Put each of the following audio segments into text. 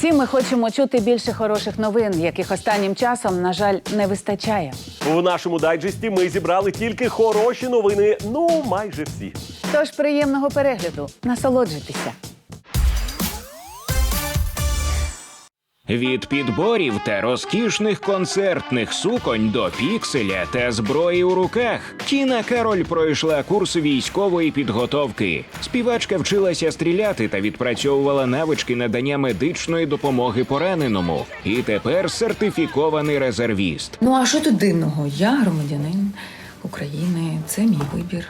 Всі ми хочемо чути більше хороших новин, яких останнім часом, на жаль, не вистачає. У нашому дайджесті ми зібрали тільки хороші новини. Ну, майже всі. Тож приємного перегляду, насолоджуйтеся. Від підборів та розкішних концертних суконь до пікселя та зброї у руках Тіна Кароль пройшла курс військової підготовки. Співачка вчилася стріляти та відпрацьовувала навички надання медичної допомоги пораненому. І тепер сертифікований резервіст. Ну а що тут дивного? Я громадянин України. Це мій вибір.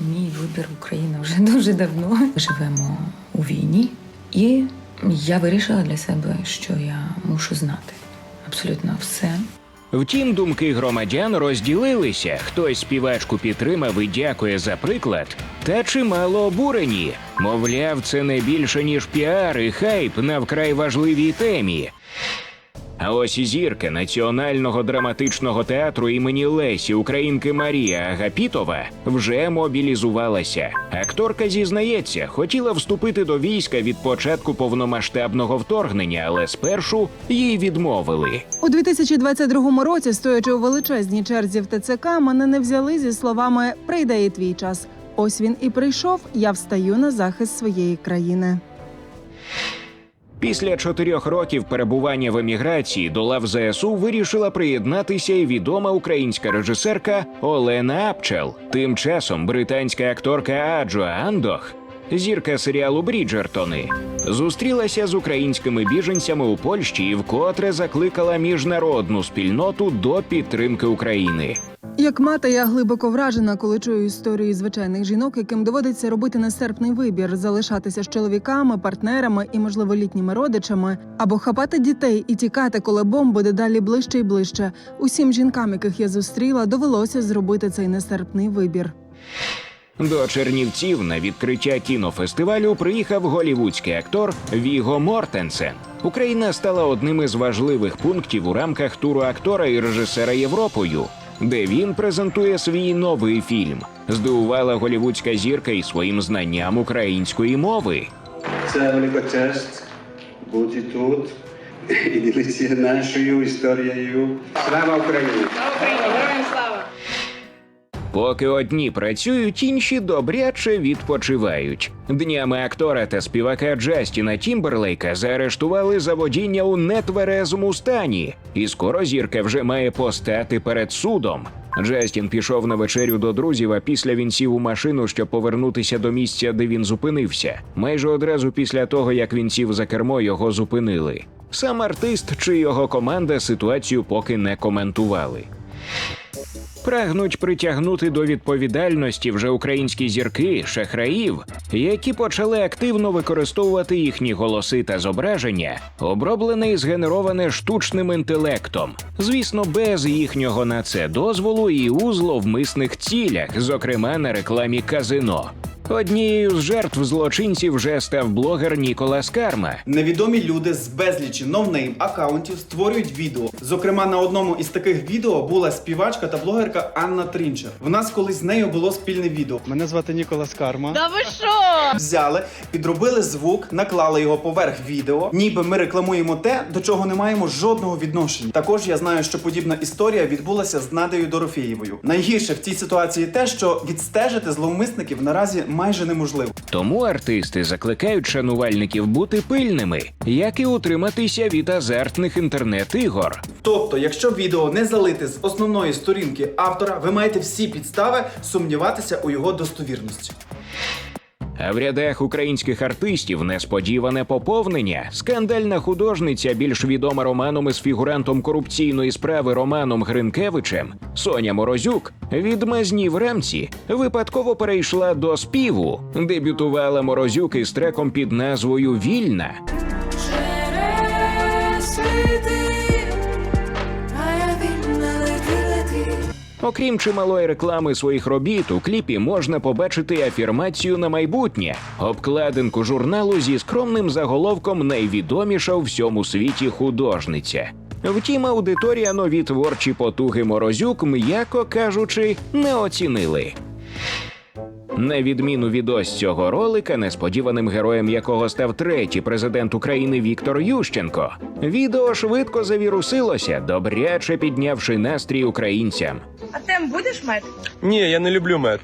Мій вибір Україна вже дуже давно. Живемо у війні, і я вирішила для себе, що я мушу знати абсолютно все. Втім, думки громадян розділилися. Хтось співачку підтримав і дякує за приклад, та чимало обурені. Мовляв, це не більше ніж піар і хайп на вкрай важливій темі. А ось і зірка національного драматичного театру імені Лесі Українки Марія Агапітова вже мобілізувалася. Акторка зізнається, хотіла вступити до війська від початку повномасштабного вторгнення, але спершу їй відмовили. У 2022 році, стоячи у величезній черзі в ТЦК, мене не взяли зі словами Прийде і твій час. Ось він і прийшов. Я встаю на захист своєї країни. Після чотирьох років перебування в еміграції до лав ЗСУ вирішила приєднатися і відома українська режисерка Олена Апчел. Тим часом британська акторка Аджо Андох, зірка серіалу Бріджертони, зустрілася з українськими біженцями у Польщі і вкотре закликала міжнародну спільноту до підтримки України. Як мати, я глибоко вражена, коли чую історії звичайних жінок, яким доводиться робити нестерпний вибір, залишатися з чоловіками, партнерами і, можливо, літніми родичами, або хапати дітей і тікати, коли бомб буде далі ближче і ближче. Усім жінкам, яких я зустріла, довелося зробити цей нестерпний вибір. До Чернівців на відкриття кінофестивалю приїхав голівудський актор Віго Мортенсен. Україна стала одним із важливих пунктів у рамках туру актора і режисера Європою, де він презентує свій новий фільм. Здивувала голівудська зірка і своїм знанням української мови. Це велика честь бути тут і ділитися нашою історією. Слава Україні! Поки одні працюють, інші добряче відпочивають. Днями актора та співака Джастіна Тімберлейка заарештували за водіння у нетверезому стані, і скоро зірка вже має постати перед судом. Джастін пішов на вечерю до друзів, а після він сів у машину, щоб повернутися до місця, де він зупинився. Майже одразу після того, як він сів за кермо, його зупинили. Сам артист чи його команда ситуацію поки не коментували. Прагнуть притягнути до відповідальності вже українські зірки, шахраїв, які почали активно використовувати їхні голоси та зображення, оброблене і згенероване штучним інтелектом, звісно, без їхнього на це дозволу і у зловмисних цілях, зокрема на рекламі казино. Однією з жертв злочинців вже став блогер Ніколас Карма. Невідомі люди з безлічі новнейм акаунтів створюють відео. Зокрема, на одному із таких відео була співачка та блогерка Анна Трінчер. В нас колись з нею було спільне відео. Мене звати Ніколас Карма. Та ви що? Взяли, підробили звук, наклали його поверх відео, ніби ми рекламуємо те, до чого не маємо жодного відношення. Також я знаю, що подібна історія відбулася з Надею Дорофєєвою. Найгірше в цій ситуації те, що відстежити зловмисників наразі майже неможливо. Тому артисти закликають шанувальників бути пильними, як і утриматися від азартних інтернет-ігор. Тобто, якщо відео не залите з основної сторінки автора, ви маєте всі підстави сумніватися у його достовірності. А в рядах українських артистів несподіване поповнення. Скандальна художниця, більш відома романом із фігурантом корупційної справи Романом Гринкевичем, Соня Морозюк, від мазні в рамці випадково перейшла до співу. Дебютувала Морозюк із треком під назвою Вільна. Окрім чималої реклами своїх робіт, у кліпі можна побачити афірмацію на майбутнє, обкладинку журналу зі скромним заголовком Найвідоміша у всьому світі художниця. Втім, аудиторія нові творчі потуги морозюк, м'яко кажучи, не оцінили. На відміну від ось цього ролика, несподіваним героєм якого став третій президент України Віктор Ющенко, відео швидко завірусилося, добряче піднявши настрій українцям. А тем будеш мед? Ні, я не люблю мед.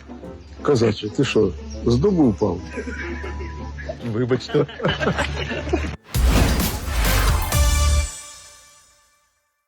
Козаче, ти що, з дубу впав? Вибачте.